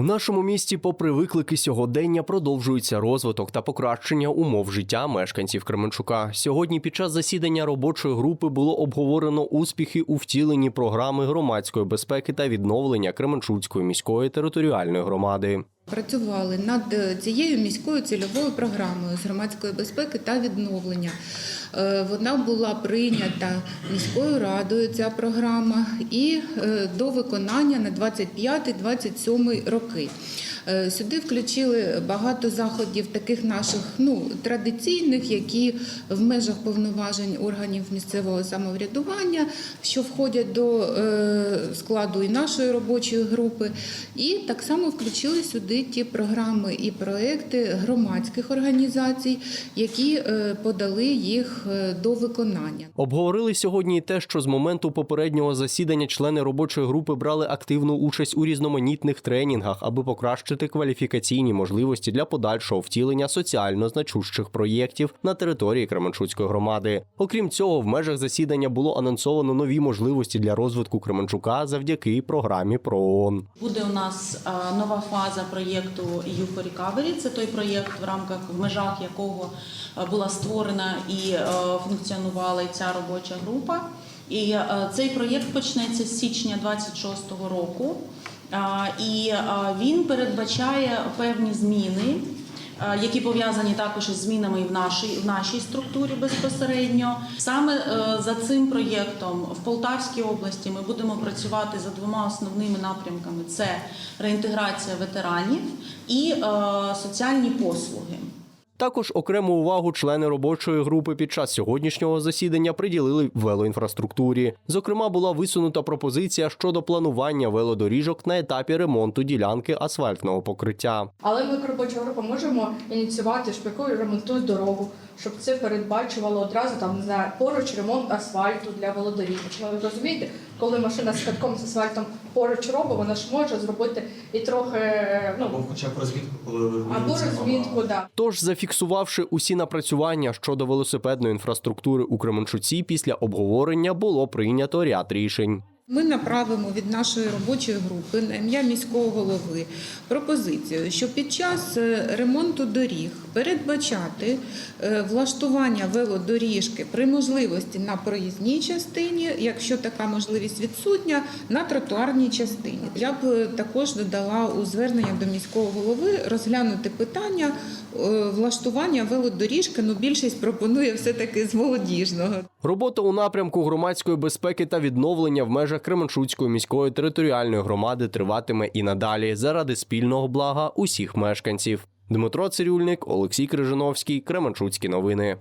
У нашому місті, попри виклики сьогодення, продовжується розвиток та покращення умов життя мешканців Кременчука. Сьогодні під час засідання робочої групи було обговорено успіхи у втіленні програми громадської безпеки та відновлення Кременчуцької міської територіальної громади. Працювали над е, цією міською цільовою програмою з громадської безпеки та відновлення. Е, Вона була прийнята міською радою. Ця програма і е, до виконання на 25-27 роки. Сюди включили багато заходів, таких наших ну традиційних, які в межах повноважень органів місцевого самоврядування, що входять до складу і нашої робочої групи, і так само включили сюди ті програми і проекти громадських організацій, які е, подали їх е, до виконання. Обговорили сьогодні і те, що з моменту попереднього засідання члени робочої групи брали активну участь у різноманітних тренінгах, аби покращити кваліфікаційні можливості для подальшого втілення соціально значущих проєктів на території Кременчуцької громади. Окрім цього, в межах засідання було анонсовано нові можливості для розвитку Кременчука завдяки програмі ПРООН. Буде у нас е, нова фаза проєкту EU for Recovery. Це той проєкт, в рамках в межах якого е, була створена і е, функціонувала і ця робоча група. І е, цей проєкт почнеться з січня 26-го року. І він передбачає певні зміни, які пов'язані також із змінами в нашій, в нашій структурі безпосередньо. Саме е, за цим проєктом в Полтавській області ми будемо працювати за двома основними напрямками: це реінтеграція ветеранів і е, соціальні послуги. Також окрему увагу члени робочої групи під час сьогоднішнього засідання приділили велоінфраструктурі. Зокрема, була висунута пропозиція щодо планування велодоріжок на етапі ремонту ділянки асфальтного покриття. Але ми як робоча група можемо ініціювати шпику ремонтують дорогу, щоб це передбачувало одразу там не знаю, поруч ремонт асфальту для велодоріжок. Ну, ви розумієте, коли машина з катком з асфальтом поруч робить, вона ж може зробити і трохи ну Або хоча б розвідку, коли ви або розвідку, да. Тож, зафіксувавши усі напрацювання щодо велосипедної інфраструктури у Кременчуці, після обговорення було прийнято ряд рішень. Ми направимо від нашої робочої групи на ім'я міського голови пропозицію, що під час е, ремонту доріг передбачати е, влаштування велодоріжки при можливості на проїзній частині, якщо така можливість відсутня, на тротуарній частині. Я б е, також додала у звернення до міського голови розглянути питання влаштування велодоріжки. Ну більшість пропонує все таки з молодіжного. Робота у напрямку громадської безпеки та відновлення в межах Кременчуцької міської територіальної громади триватиме і надалі заради спільного блага усіх мешканців. Дмитро Цирюльник, Олексій Крижановський, Кременчуцькі новини.